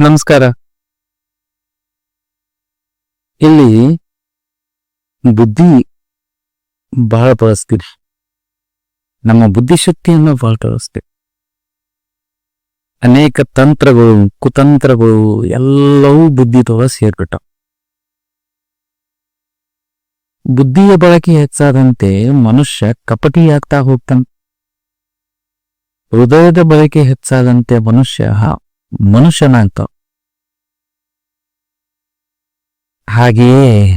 ನಮಸ್ಕಾರ. ಇಲ್ಲಿ ಬುದ್ಧಿ ಬಹಳ ಬಳಸ್ತೀರಿ. ನಮ್ಮ ಬುದ್ಧಿಶಕ್ತಿಯನ್ನು ಬಹಳ ಬಳಸ್ತೀವಿ. ಅನೇಕ ತಂತ್ರಗಳು, ಕುತಂತ್ರಗಳು ಎಲ್ಲವೂ ಬುದ್ಧಿ ಬುದ್ಧಿದೊಳ ಸೇರ್ಬಿಟ್ಟ. ಬುದ್ಧಿಯ ಬಳಕೆ ಹೆಚ್ಚಾದಂತೆ ಮನುಷ್ಯ ಕಪಟಿಯಾಗ್ತಾ ಹೋಗ್ತಾನೆ. ಹೃದಯದ ಬಳಕೆ ಹೆಚ್ಚಾದಂತೆ ಮನುಷ್ಯ ಮನುಷ್ಯನಾಗ್ತ ಹಾಗೆಯೇ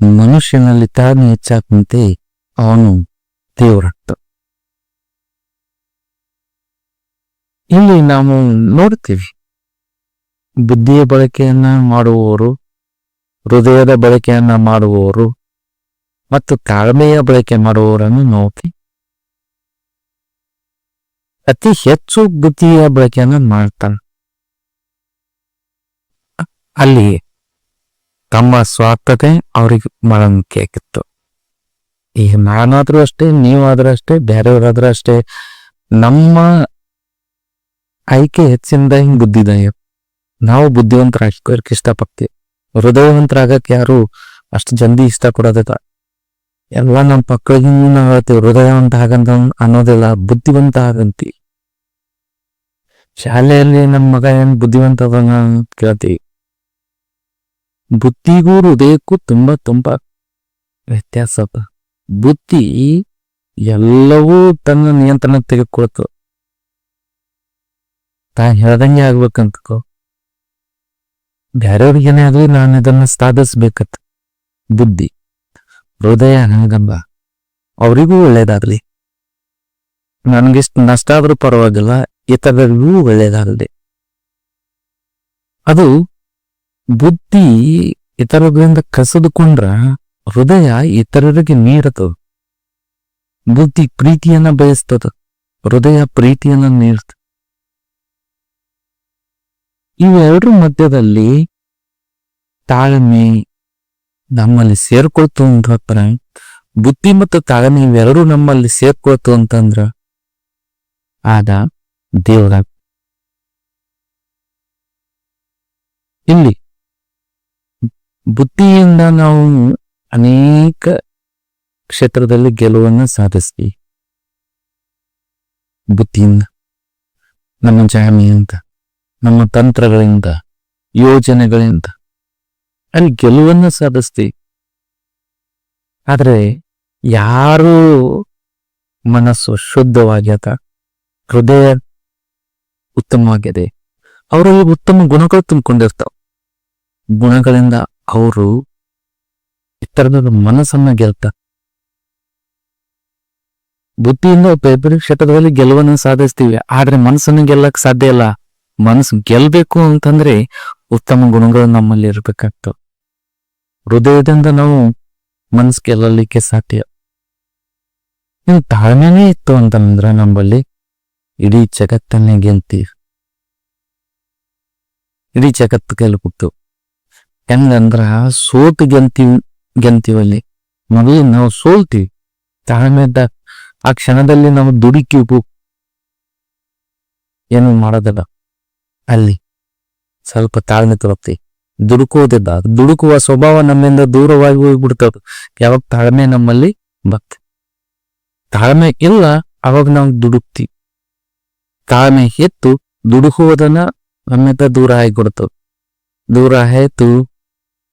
ಮನುಷ್ಯನಲ್ಲಿ ತಾನು ಹೆಚ್ಚಾದಂತೆ ಅವನು ದೇವರಾಗ್ತ ಇಲ್ಲಿ ನಾವು ನೋಡ್ತೀವಿ, ಬುದ್ಧಿಯ ಬಳಕೆಯನ್ನ ಮಾಡುವವರು, ಹೃದಯದ ಬಳಕೆಯನ್ನ ಮಾಡುವವರು, ಮತ್ತು ತಾಳ್ಮೆಯ ಬಳಕೆ ಮಾಡುವವರನ್ನು ನೋಡ್ತೀವಿ. ಅತಿ ಹೆಚ್ಚು ಬುದ್ಧಿಯ ಬಳಕೆಯನ್ನು ಮಾಡ್ತಾನೆ. ಅಲ್ಲಿ ತಮ್ಮ ಸ್ವಾರ್ಥತೆ ಅವ್ರಿಗೆ ಮುಖ್ಯ ಆಗಿತ್ತು ಈಗ ನಾನಾದ್ರೂ ಅಷ್ಟೇ, ನೀವಾದ್ರೂ ಅಷ್ಟೇ, ಬೇರೆಯವರಾದ್ರೂ ಅಷ್ಟೇ, ನಮ್ಮ ಆಯ್ಕೆ ಹೆಚ್ಚಿಂದ ಹಿಂಗ್ ಬುದ್ಧಿದಾಯ. ನಾವು ಬುದ್ಧಿವಂತರಾಗೋಕೆ ಇಷ್ಟಪಡ್ತೀವಿ. ಹೃದಯವಂತರಾಗಕ್ಕೆ ಯಾರು ಅಷ್ಟು ಜಲ್ದಿ ಇಷ್ಟಪಡೋದಿಲ್ಲ. ಎಲ್ಲ ನಮ್ಮ ಮಕ್ಕಳಿಗೆ ನಾವು ಹೇಳ್ತೀವಿ ಹೃದಯವಂತ ಹಾಗಂತ ಅನ್ನೋದಿಲ್ಲ, ಬುದ್ಧಿವಂತ ಆಗಂತಿ ಶಾಲೆಯಲ್ಲಿ ನಮ್ಮ ಮಗ ಏನ್ ಬುದ್ಧಿವಂತ ಅಂತ ಕೇಳ್ತೀವಿ. ಬುದ್ಧಿಗೂ ಹೃದಯಕ್ಕೂ ತುಂಬಾ ತುಂಬಾ ವ್ಯತ್ಯಾಸ ಬುದ್ಧಿ ಎಲ್ಲವೂ ತನ್ನ ನಿಯಂತ್ರಣ ತೆಗೆದುಕೊಳ್ತು ತಾನು ಹೇಳ್ದಂಗೆ ಆಗ್ಬೇಕಂತಕೋ. ಬೇರೆಯವ್ರಿಗೇನೇ ಆಗಲಿ ನಾನು ಇದನ್ನ ಸಾಧಿಸ್ಬೇಕತ್. ಬುದ್ಧಿ. ಹೃದಯ ನನಗಂಬ ಅವರಿಗೂ ಒಳ್ಳೇದಾಗ್ಲಿ. ನನಗಿಷ್ಟು ನಷ್ಟ ಆದ್ರೂ ಪರವಾಗಿಲ್ಲ, ಇತರರಿಗೂ ಒಳ್ಳೇದಾಗಲಿ. ಅದು ಬುದ್ಧಿ ಇತರರಿಂದ ಕಸಿದುಕೊಂಡ್ರ ಹೃದಯ ಇತರರಿಗೆ ನೀಡತದ ಬುದ್ಧಿ ಪ್ರೀತಿಯನ್ನ ಬಯಸ್ತದ, ಹೃದಯ ಪ್ರೀತಿಯನ್ನ ನೀಡ್ತ. ಇವೆರಡರ ಮಧ್ಯದಲ್ಲಿ ತಾಳ್ಮೆ ನಮ್ಮಲ್ಲಿ ಸೇರ್ಕೊಳ್ತು ಅಂತ ಬುದ್ಧಿ ಮತ್ತು ತಾಳ್ಮೆ ಇವೆರಡೂ ನಮ್ಮಲ್ಲಿ ಸೇರ್ಕೊಳ್ತು ಅಂತಂದ್ರ ಆದ ದೇವರ. ಇಲ್ಲಿ ಬುದ್ಧಿಯಿಂದ ನಾವು ಅನೇಕ ಕ್ಷೇತ್ರದಲ್ಲಿ ಗೆಲುವನ್ನು ಸಾಧಿಸ್ತೀವಿ. ಬುದ್ಧಿಯಿಂದ, ನಮ್ಮ ಜಾಮಿಯಿಂದ ನಮ್ಮ ತಂತ್ರಗಳಿಂದ, ಯೋಜನೆಗಳಿಂದ. ಅಲ್ಲಿ ಗೆಲುವನ್ನು ಸಾಧಿಸ್ತೀವಿ ಆದರೆ ಯಾರು ಮನಸ್ಸು ಶುದ್ಧವಾಗ್ಯದ ಹೃದಯ ಉತ್ತಮವಾಗಿದೆ. ಅವರಲ್ಲಿ ಉತ್ತಮ ಗುಣಗಳು ತುಂಬಿಕೊಂಡಿರ್ತಾವ. ಗುಣಗಳಿಂದ ಅವರು ಇತರದ ಮನಸ್ಸನ್ನ ಗೆಲ್ತ. ಬುದ್ಧಿಯಿಂದ ಬೇರೆ ಕ್ಷೇತ್ರದಲ್ಲಿ ಗೆಲುವನ್ನು ಸಾಧಿಸ್ತೀವಿ. ಆದ್ರೆ ಮನಸ್ಸನ್ನು ಗೆಲ್ಲಕ್ ಸಾಧ್ಯ ಇಲ್ಲ. ಮನಸ್ಸು ಗೆಲ್ಬೇಕು ಅಂತಂದ್ರೆ ಉತ್ತಮ ಗುಣಗಳು ನಮ್ಮಲ್ಲಿ ಇರ್ಬೇಕಾಗ್ತವೆ. ಹೃದಯದಿಂದ ನಾವು ಮನಸ್ಸು ಗೆಲ್ಲಲಿಕ್ಕೆ ಸಾಧ್ಯ? ಇನ್ನು ತಾಳ್ಮೆನೇ ಇತ್ತು ಅಂತಂದ್ರೆ ನಮ್ಮಲ್ಲಿ ಇಡೀ ಜಗತ್ತನ್ನೇ ಗೆಲ್ತೀವಿ ಇಡೀ ಜಗತ್ತು ಗೆಲ್ಬಿಟ್ಟು ಹೆಂಗಂದ್ರ ಸೋತು ಗೆಲ್ತೀವಿ ಗೆಲ್ತೀವಲ್ಲಿ ಮೊದಲು ನಾವು ಸೋಲ್ತೀವಿ. ತಾಳ್ಮೆ ಇದ್ದ ಆ ಕ್ಷಣದಲ್ಲಿ ನಾವು ದುಡುಕಿವು. ಏನು ಮಾಡೋದಲ್ಲ. ಅಲ್ಲಿ ಸ್ವಲ್ಪ ತಾಳ್ಮೆ ತಗೋತೀವಿ ದುಡುಕುವುದಿಲ್ಲ ದುಡುಕುವ ಸ್ವಭಾವ ನಮ್ಮಿಂದ ದೂರವಾಗಿ ಹೋಗ್ಬಿಡ್ತದ. ಯಾವಾಗ ತಾಳ್ಮೆ ನಮ್ಮಲ್ಲಿ ಬರ್ತದೆ. ತಾಳ್ಮೆ ಇಲ್ಲ, ಅವಾಗ ನಾವು ದುಡುಕ್ತಿ ತಾಳ್ಮೆ ಎತ್ತು ದುಡುಕುವುದನ್ನ ನಮ್ಮಿಂದ ದೂರ ಆಗಿಬಿಡ್ತದ. ದೂರ ಆಯ್ತು,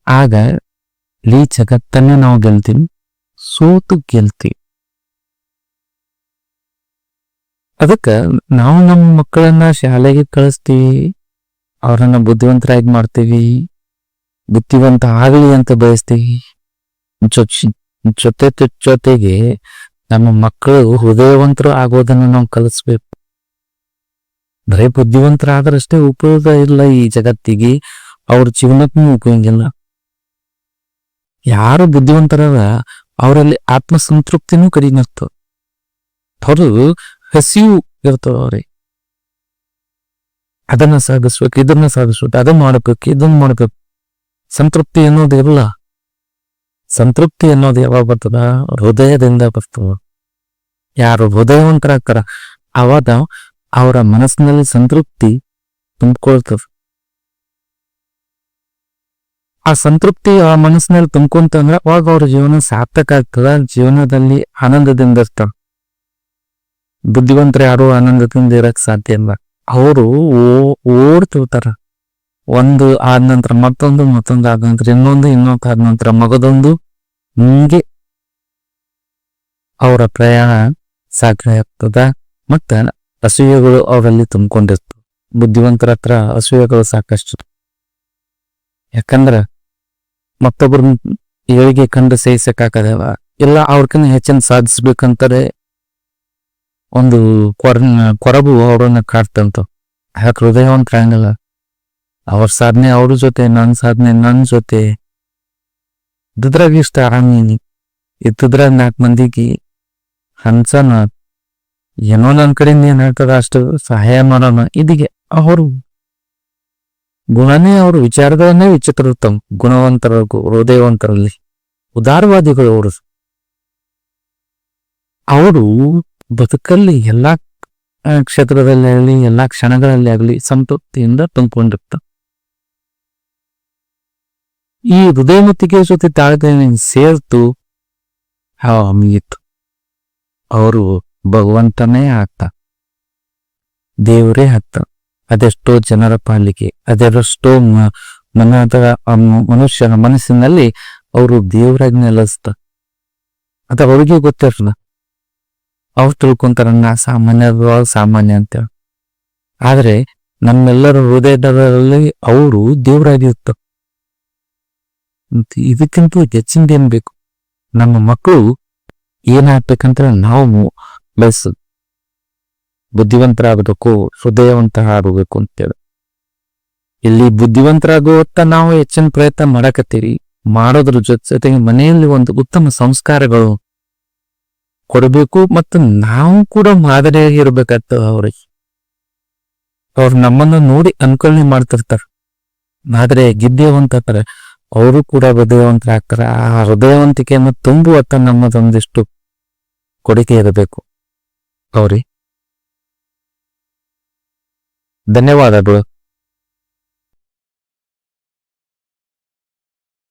ಆಗ ಲೀ ಜಗತ್ತನ್ನೇ ನಾವು ಗೆಲ್ತೀವಿ. ಸೋತು ಗೆಲ್ತೀವಿ. ಅದಕ್ಕ ನಾವು ನಮ್ಮ ಮಕ್ಕಳನ್ನ ಶಾಲೆಗೆ ಕಳಿಸ್ತೀವಿ. ಅವರನ್ನ ಬುದ್ಧಿವಂತರಾಗಿ ಮಾಡ್ತೀವಿ. ಬುದ್ಧಿವಂತ ಆಗಲಿ ಅಂತ ಬಯಸ್ತೀವಿ. ಜೊತೆ ಜೊತೆಗೆ ನಮ್ಮ ಮಕ್ಕಳು ಹೃದಯವಂತರು ಆಗೋದನ್ನ ನಾವು ಕಲಿಸ್ಬೇಕು. ಬರೇ ಬುದ್ಧಿವಂತರಾದ್ರಷ್ಟೇ ಉಪಯೋಗ ಇಲ್ಲ ಈ ಜಗತ್ತಿಗೆ. ಅವ್ರ ಜೀವನಕ್ಕೂ ಉಪಯೋಗಿಲ್ಲ. ಯಾರು ಬುದ್ಧಿವಂತರ ಅವರಲ್ಲಿ ಆತ್ಮ ಸಂತೃಪ್ತಿನೂ ಕಡಿಮೆ ಇರ್ತದೆ. ಅವರು ಹಸಿವು ಇರ್ತದ ಅವ್ರಿಗೆ. ಅದನ್ನ ಸಾಧಿಸ್ಬೇಕು ಇದನ್ನ ಸಾಧಿಸ್ಬೇಕು ಅದನ್ನ ಮಾಡ್ಬೇಕು, ಇದನ್ನ ಮಾಡ್ಬೇಕು. ಸಂತೃಪ್ತಿ ಅನ್ನೋದು ಇಲ್ಲ. ಸಂತೃಪ್ತಿ ಅನ್ನೋದು ಯಾವಾಗ ಬರ್ತದ? ಹೃದಯದಿಂದ ಬರ್ತದ. ಯಾರು ಹೃದಯವಂತರಾಗ್ತಾರ ಅವಾಗ ಅವರ ಮನಸ್ಸಿನಲ್ಲಿ ಸಂತೃಪ್ತಿ ತುಂಬಿಕೊಳ್ತದ. ಆ ಸಂತೃಪ್ತಿ ಆ ಮನಸ್ಸಿನಲ್ಲಿ ತುಂಬ್ಕೊಂತಂದ್ರ ಅವಾಗ ಅವ್ರ ಜೀವನ ಸಾರ್ಥಕ ಆಗ್ತದ, ಜೀವನದಲ್ಲಿ ಆನಂದದಿಂದ ಇರ್ತಾರ. ಬುದ್ಧಿವಂತರು ಯಾರು ಆನಂದದಿಂದ ಇರಕ್ ಸಾಧ್ಯ ಇಲ್ಲ. ಅವರು ಓಡ್ತಿರ್ತಾರ. ಒಂದು ಆದ ನಂತರ ಮತ್ತೊಂದು ಮತ್ತೊಂದು ಆದ ನಂತರ ಇನ್ನೊಂದು ಇನ್ನೊಂದು ಆದ ನಂತರ ಮಗದೊಂದು. ಹಿಂಗೆ ಅವರ ಪ್ರಯಾಣ ಸಾಕಾಗ್ತದ ಮತ್ತ ಅಸೂಯೆಗಳು ಅವರಲ್ಲಿ ತುಂಬಿಕೊಂಡಿರ್ತವೆ. ಬುದ್ಧಿವಂತರ ಹತ್ರ ಅಸೂಯೆಗಳು ಸಾಕಷ್ಟು. ಯಾಕಂದ್ರ ಮತ್ತೊಬ್ಬರ ಏಳಿಗೆ ಕಂಡು ಸಹಿಸಕ್ಕಾಗದವ. ಇಲ್ಲ, ಅವ್ರಕಿನ್ನ ಹೆಚ್ಚಿನ ಸಾಧಿಸ್ಬೇಕಂತಾರೆ ಒಂದು ಕೊರ ಕೊರಬು ಅವ್ರನ್ನ ಕಾಡ್ತಂತ ಯಾಕೆ ಹೃದಯವಂತರಾಗಲ್ಲ ಅವ್ರ ಸಾಧನೆ ಅವ್ರ ಜೊತೆ ನನ್ನ ಸಾಧನೆ ನನ್ನ ಜೊತೆ. ಇದ್ರಾಗ ಇಷ್ಟ ಆರಾಮೀನಿ ಇದ್ದಿದ್ರಾಗ ನಾಲ್ಕು ಮಂದಿಗೆ ಹಂಸನ ಏನೋ ನನ್ನ ಕಡೆಯಿಂದ ಏನ್ ಹೇಳ್ತದ ಅಷ್ಟು ಸಹಾಯ ಮಾಡೋಣ ಇದಿಗೆ ಅವರು. ಗುಣನೇ ಅವರು ವಿಚಾರಗಳನ್ನೇ ವಿಚಿತ್ರ ತಮ್ಮ ಗುಣವಂತರ ಹೃದಯವಂತರಲ್ಲಿ, ಉದಾರವಾದಿಗಳು ಅವರು. ಅವರು ಬದುಕಲ್ಲಿ ಎಲ್ಲಾ ಕ್ಷೇತ್ರದಲ್ಲಿ ಆಗಲಿ ಎಲ್ಲಾ ಕ್ಷಣಗಳಲ್ಲಿ ಆಗಲಿ ಸಂತೃಪ್ತಿಯಿಂದ ತುಂಬಿಕೊಂಡಿರ್ತಾವ ಈ ಹೃದಯಮತಿಗೆ ಜೊತೆ ತಾಳ್ದೆ ಸೇರ್ತು, ಹಾ ಮುಗೀತು ಅವರು ಭಗವಂತನೇ ಆಗ್ತ ದೇವರೇ ಆಗ್ತ ಅದೆಷ್ಟೋ ಜನರ ಪಾಲಿಗೆ, ಅದೆಷ್ಟೋ ಮನದ ಮನುಷ್ಯನ ಮನಸ್ಸಿನಲ್ಲಿ ಅವರು ದೇವರಾಗಿ ನೆಲೆಸ್ತ. ಅದ ಅವ್ರಿಗೆ ಗೊತ್ತಿರಲ್ಲ. ಅವ್ರು ತಿಳ್ಕೊಂತಾರ ನಾ ಸಾಮಾನ್ಯ ಸಾಮಾನ್ಯ ಅಂತ ಆದ್ರೆ ನಮ್ಮೆಲ್ಲರ ಹೃದಯದಲ್ಲಿ ಅವರು ದೇವರಾಗಿರ್ತ ಇದಕ್ಕಿಂತ ಹೆಚ್ಚಿಂದ ಏನ್ ಬೇಕು? ನಮ್ಮ ಮಕ್ಕಳು ಏನಾಗ್ಬೇಕಂತ ನಾವು ಬೆಳೆಸ ಬುದ್ಧಿವಂತರಾಗಬೇಕು ಹೃದಯವಂತ ಆಗಬೇಕು ಅಂತೇಳಿ. ಇಲ್ಲಿ ಬುದ್ಧಿವಂತರಾಗುವತ್ತ ನಾವು ಹೆಚ್ಚಿನ ಪ್ರಯತ್ನ ಮಾಡಕತ್ತೀರಿ. ಮಾಡೋದ್ರ ಜೊತೆ ಜೊತೆಗೆ ಮನೆಯಲ್ಲಿ ಒಂದು ಉತ್ತಮ ಸಂಸ್ಕಾರಗಳು ಕೊಡಬೇಕು ಮತ್ತು ನಾವು ಕೂಡ ಮಾದರಿಯಾಗಿ ಇರ್ಬೇಕಾಗ್ತದ ಅವ್ರಿಗೆ ಅವ್ರು ನಮ್ಮನ್ನು ನೋಡಿ ಅನುಕರಣೆ ಮಾಡ್ತಿರ್ತಾರ. ಆದ್ರೆ ಗಿದ್ದೇವಂತಾರೆ ಅವರು ಕೂಡ ಹೃದಯವಂತರಾಗ್ತಾರೆ. ಆ ಹೃದಯವಂತಿಕೆಯನ್ನು ತುಂಬುವತ್ತ ನಮ್ಮದೊಂದಿಷ್ಟು ಕೊಡುಗೆ ಇರಬೇಕು. ಅವ್ರಿ ಧನ್ಯವಾದಗಳು.